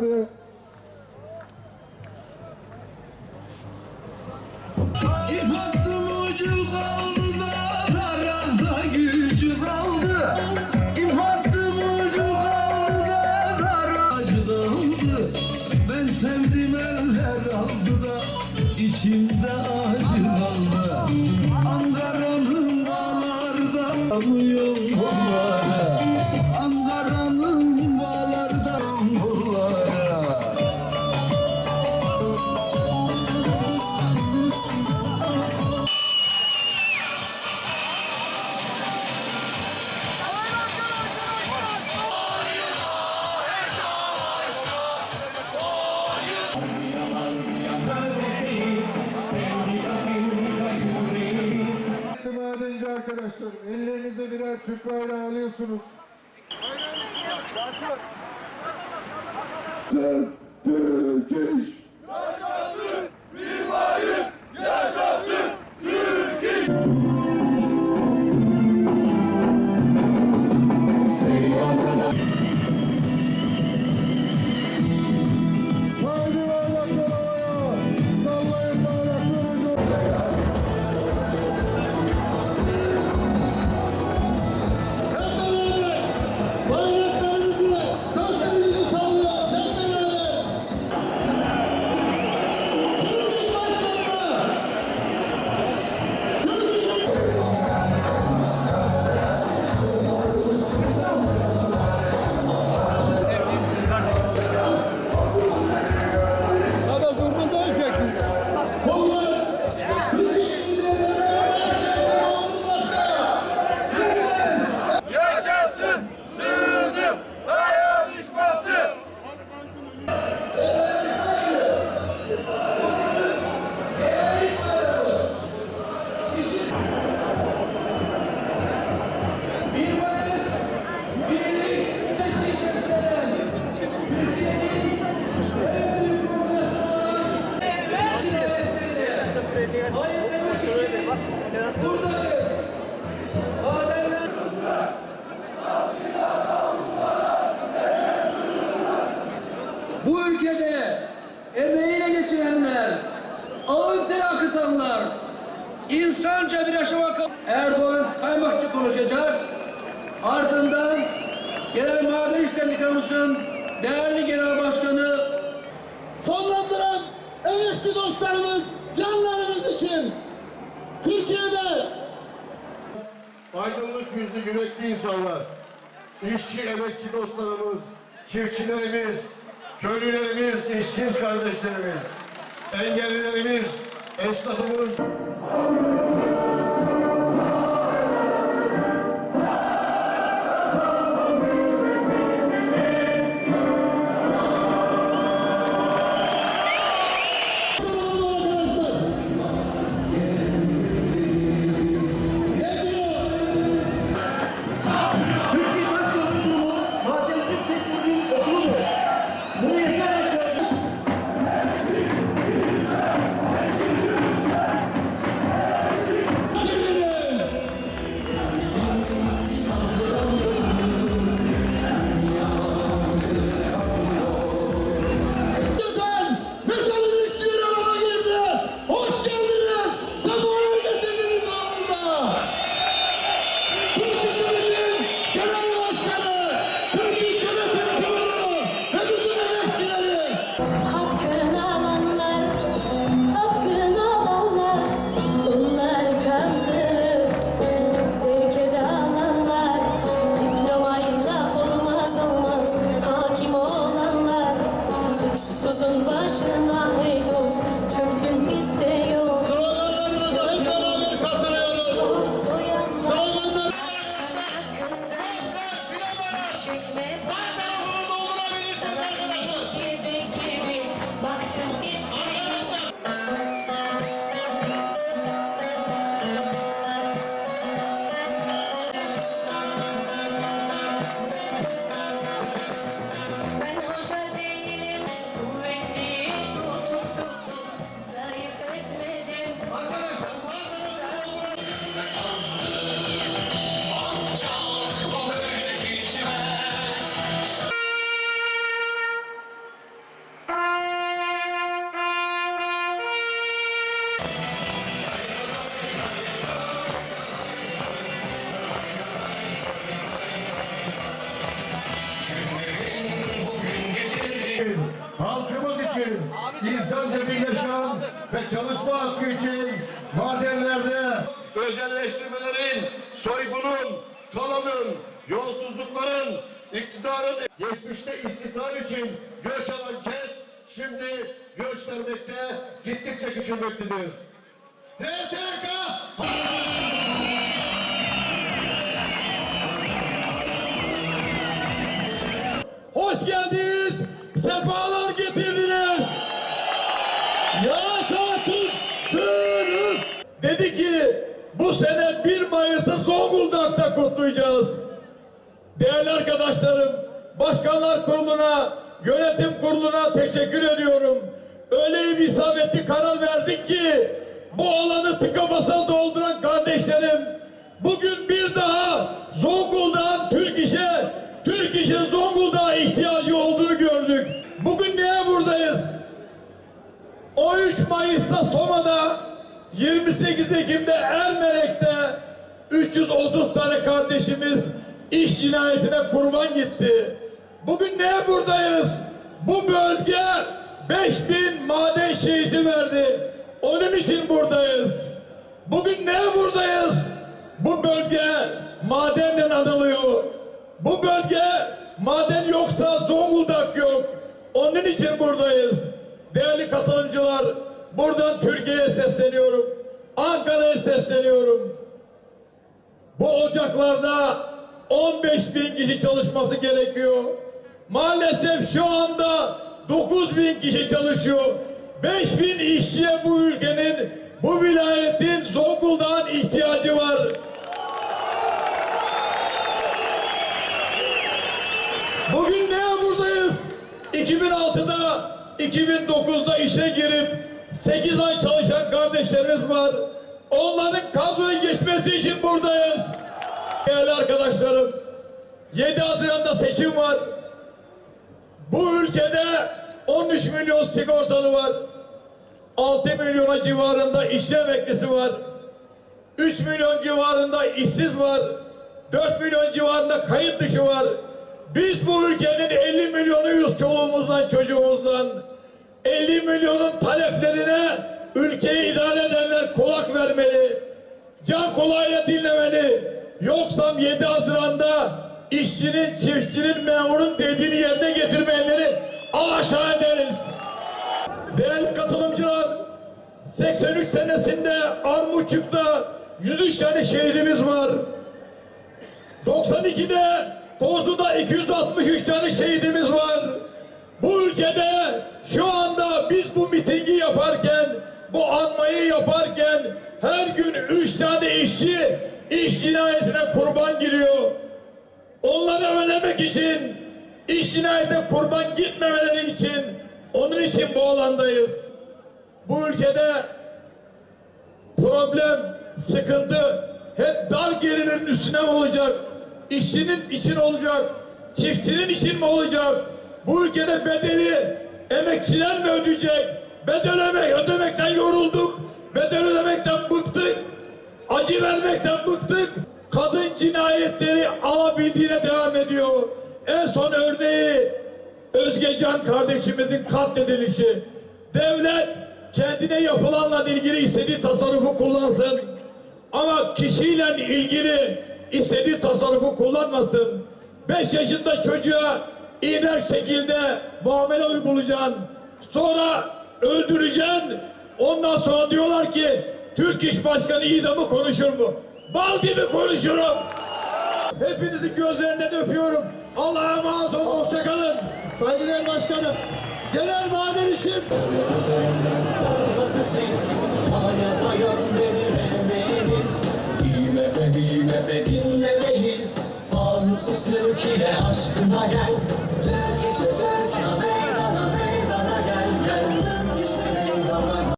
Abi. Arkadaşlar ellerinize birer Türk bayrağı alıyorsunuz. Türk, Türk hayır demek için buradayız. Ademler bu ülkede emeğiyle geçirenler, alın teri akıtanlar, insanca bir yaşama Erdoğan kaymakçı konuşacak. Ardından Genel Maden İşlerlikamızın değerli genel başkanı sonlandıran emekçi dostlarımız, canlarımız için Türkiye'de Aydınlık yüzlü yürekli insanlar, işçi emekçi dostlarımız, çiftçilerimiz, köylülerimiz, işsiz kardeşlerimiz, engellilerimiz, esnafımız, 맞아요. Halkımız için, insanca bir yaşam ve çalışma hakkı için madenlerde özelleştirmelerin, soygunun, kanalın, yolsuzlukların, iktidarın geçmişte istihdam için göç alan kent şimdi göç vermekte, gittikçe küçülmektedir. TTK Hoş geldiniz, sefalar Dedi ki bu sene 1 Mayıs'ı Zonguldak'ta kutlayacağız. Değerli arkadaşlarım, Başkanlar Kurulu'na, Yönetim Kurulu'na teşekkür ediyorum. Öyle bir isabetli karar verdik ki bu alanı tıka basa dolduran kardeşlerim bugün bir daha Zonguldak'ın Türk işe, Türk işe Zonguldak'a ihtiyacı olduğunu gördük. Bugün niye buradayız? 13 Mayıs'ta Soma'da, 28 Ekim'de Ermenek'te 330 tane kardeşimiz iş cinayetine kurban gitti. Bugün neye buradayız? Bu bölge 5000 maden şehidi verdi. Onun için buradayız. Bugün neye buradayız? Bu bölge madenle anılıyor. Bu bölge maden yoksa Zonguldak yok. Onun için buradayız. Değerli katılımcılar, buradan Türkiye'ye sesleniyorum. Ankara'ya sesleniyorum. Bu ocaklarda 15 bin kişi çalışması gerekiyor. Maalesef şu anda 9 bin kişi çalışıyor. 5 bin işçiye bu ülkenin, bu vilayetin, Zonguldak'ın ihtiyacı var. Bugün neye buradayız? 2006'da, 2009'da işe girip 8 ay çalışan kardeşlerimiz var. Onların kadroya geçmesi için buradayız. Değerli arkadaşlarım, 7 Haziran'da seçim var. Bu ülkede 13 milyon sigortalı var. 6 milyona civarında işçi emeklisi var. 3 milyon civarında işsiz var. 4 milyon civarında kayıt dışı var. Biz bu ülkenin 50 milyonuyuz çoluğumuzdan çocuğumuzdan. 50 milyonun taleplerine ülkeyi idare edenler kulak vermeli. Can kulağıyla dinlemeli. Yoksa 7 Haziran'da işçinin, çiftçinin, memurun dediğini yerine getirmeyenleri alaşağı ederiz. Değerli katılımcılar, 83 senesinde Armutçuk'ta 103 tane şehrimiz var. 92'de Kozlu'da 263 tane şehidimiz var. Bu ülkede şu anda biz bu mitingi yaparken, bu anmayı yaparken her gün üç tane işçi iş cinayetine kurban giriyor. Onları önlemek için, iş cinayetine kurban gitmemeleri için, onun için bu alandayız. Bu ülkede problem, sıkıntı hep dar gelirlerin üstüne mi olacak? İşçinin için olacak, çiftçinin için mi olacak? Bu ülkede bedeli emekçiler mi ödeyecek? Bedel ödemek, ödemekten yorulduk, bedel ödemekten bıktık, acı vermekten bıktık. Kadın cinayetleri alabildiğine devam ediyor. En son örneği Özgecan kardeşimizin katledilişi. Devlet kendine yapılanla ilgili istediği tasarrufu kullansın. Ama kişiyle ilgili istediği tasarrufu kullanmasın. 5 yaşında çocuğa iğrenç şekilde muamele uygulayacaksın. Sonra öldüreceksin. Ondan sonra diyorlar ki Türk İş Başkanı idamı konuşur mu? Bal gibi konuşurum. Hepinizi gözlerinden öpüyorum. Allah'a emanet olun. Hoşçakalın. Saygıdeğer başkanım. Genel maden işim. Türkiye aşkına gel